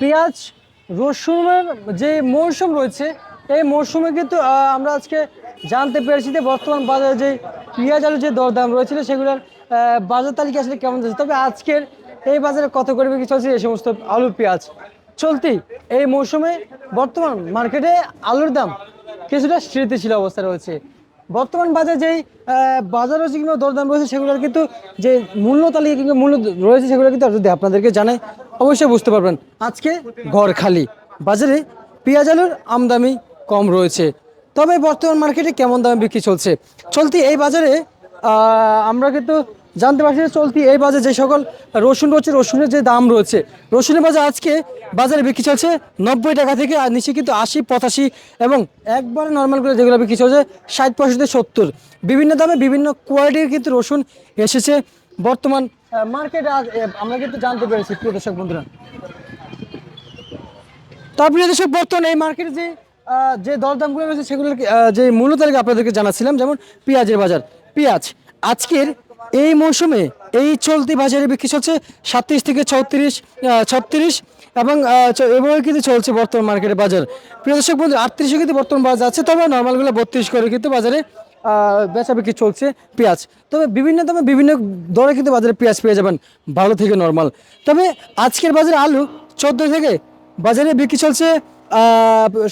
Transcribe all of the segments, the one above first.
পেঁয়াজ, রসুনের যে মৌসুম রয়েছে, এই মৌসুমে কিন্তু আমরা আজকে জানতে পেরেছি যে বর্তমান বাজারে যে পেঁয়াজ আলুর যে দরদাম রয়েছিল, সেগুলোর বাজার তালিকা আসলে কেমন যাচ্ছে তবে আজকের এই বাজারে কত করে বিক্রি চলছে? এই সমস্ত আলু পেঁয়াজ। চলতি এই মৌসুমে বর্তমান মার্কেটে আলুর দাম কিছুটা স্থিতিশীল অবস্থা রয়েছে। বর্তমান বাজারে যেই বাজার রয়েছে কিংবা দরদাম রয়েছে, সেগুলোর কিন্তু যে মূল্য তালিকা কিংবা মূল্য রয়েছে, সেগুলো কিন্তু যদি আপনাদেরকে জানাই। অবশ্যই বুঝতে পারবেন। আজকে ঘর খালি। বাজারে পেঁয়াজ আলুর আমদামি কম রয়েছে। তবে বর্তমান মার্কেটে কেমন দামে বিক্রি চলছে? চলতি এই বাজারে আমরা কিন্তু জানতে পারছি চলতি এই বাজারে যে সকল রসুন রয়েছে, রসুনের যে দাম রয়েছে, রসুনের বাজার আজকে বাজারে বিক্রি চলছে নব্বই টাকা থেকে আর নিচে কিন্তু আশি, পঁচাশি এবং একবারে নর্মাল করে যেগুলো বিক্রি চলছে, ষাট পঁয়ষট্টি, সত্তর। বিভিন্ন দামে বিভিন্ন কোয়ালিটির কিন্তু রসুন এসেছে বর্তমান মার্কেটে আমরা কিন্তু জানতে পেরেছি, প্রিয় দর্শক বন্ধুরা। তারপরে দেশের বর্তমানে এই মার্কেটে যে যে দরদামগুলো রয়েছে সেগুলোর যে মূল্য তালিকা আপনাদেরকে জানাচ্ছিলাম, যেমন পেঁয়াজের বাজার। পেঁয়াজ, আজকের এই মৌসুমে এই চলতি বাজারে বিক্রি চলছে সাতত্রিশ থেকে ছত্রিশ ছত্রিশ, এবং এভাবে কিন্তু চলছে বর্তমান মার্কেটে বাজার। প্রিয় দর্শক বন্ধু আটত্রিশে কিন্তু বর্তমান বাজার আছে, তবে নর্মালগুলো বত্রিশ করে কিন্তু বাজারে বেচা বিক্রি চলছে পেঁয়াজ। তবে বিভিন্ন দামে বিভিন্ন দরে কিন্তু বাজারে পেঁয়াজ পেয়ে যাবেন ভালো থেকে নর্মাল তবে আজকের বাজারে আলু চোদ্দ থেকে বাজারে বিক্রি চলছে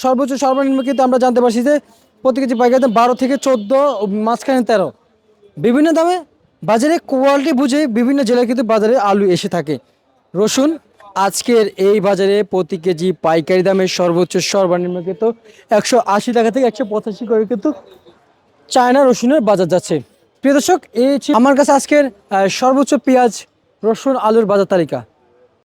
সর্বোচ্চ সর্বনিম্ন কিন্তু আমরা জানতে পারছি যে প্রতি কেজি পাইকারি দাম বারো থেকে চোদ্দ, মাঝখানে তেরো। বিভিন্ন দামে বাজারে কোয়ালিটি বুঝে বিভিন্ন জেলায় কিন্তু বাজারে আলু এসে থাকে। রসুন, আজকের এই বাজারে প্রতি কেজি পাইকারি দামে সর্বোচ্চ সর্বনিম্ন কিন্তু একশো আশি টাকা থেকে একশো পঁচাশি করে কিন্তু চায়না রসুনের বাজার যাচ্ছে। প্রিয় দর্শক, এই আমার কাছে আজকের সর্বোচ্চ পেঁয়াজ, রসুন, আলুর বাজার তালিকা।